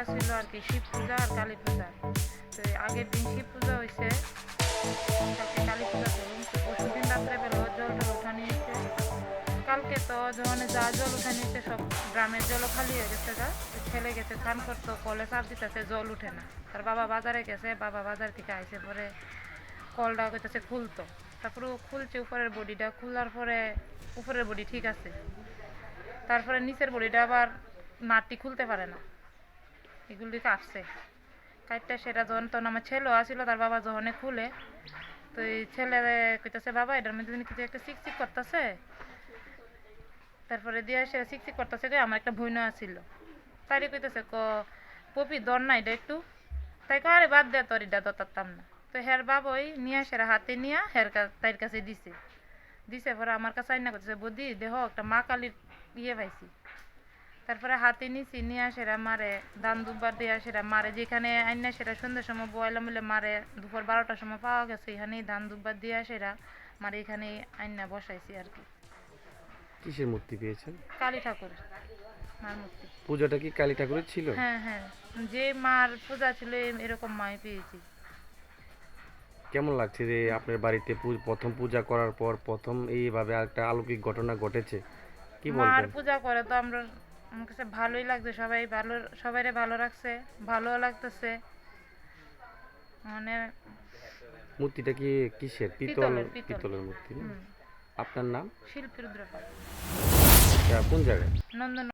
আসছিল আর কি, শিব পূজা আর কালী পূজা। তো আগের দিন শিব পূজা হয়েছে কালী পূজা করুন পরশু দিন রাত্রে বেলা জল টল উঠা নিয়েছে কালকে তো যখন যা জল উঠা নিয়েছে সব গ্রামের জলও খালি হয়ে গেছে তো ছেলে গেছে, স্নান করতো, কলে চাপ দিতেছে, জল উঠে না। তার বাবা বাজারে গেছে, বাবা বাজার থেকে আইসে পরে কলটা কইতেছে খুলতো। তারপরে খুলছে উপরের বডিটা, খোলার পরে উপরের বডি ঠিক আছে। তারপরে নিচের বডিটা আবার নাটটি খুলতে পারে না। এগুলি কাটছে কাটটা সেটা যখন তখন আমার ছেলেও আসছিল তার বাবা যখনই খুলে, তো এই ছেলে কইতেছে, বাবা, এটার মধ্যে কিছু একটা চিকচিক করতেছে। তারপরে দিয়ে সে চিকচিক করতেছে আমার একটা ভইনা আছিল তারই কইতেছে, ক, পপি দর না এটা একটু। তাই কয়, আরে বাদ দে তোর, এটা দতারতাম না। তো হের বাবই নিয়ে, সেরা হাতে নিয়ে হের তাইর কাছে দিছে। দিছে পরে আমার কাছে আইনা করতেছে বদি, দেহ, একটা মা কালীর ইয়ে পাইছি। তারপরে হাতে নিছি নিয়ে সেরা মারে দান দুবার দিয়ে সেরা মারে যেখানে আইনা সেটা সন্ধ্যের সময় বয়লা মিলে মারে দুপুর বারোটার সময় পাওয়া গেছে এখানেই ধান দুবার দিয়ে সেরা মারে এখানে আইনা বসাইছি আর কি। কিসের মূর্তি পেয়েছেন? কালী ঠাকুর মার মূর্তি। পূজাটা কি কালী ঠাকুরের ছিল? হ্যাঁ হ্যাঁ যে মার পূজা ছিল এরকম মাই পেয়েছি। কেমন লাগছে যে আপনার বাড়িতে প্রথম পূজা করার পর প্রথম এইভাবে একটা অলৌকিক ঘটনা ঘটেছে? কি মার পূজা করে তো আমরা আমার কাছে ভালোই লাগছে সবাই ভালো সবাইরে ভালো রাখছে ভালো লাগতেছে। মানে মূর্তিটা কি কিসের? পিতল পিতলের, মূর্তি আপনার নাম? শিল্পী রুদ্রপাল এটা কোন জায়গায়? নন্দন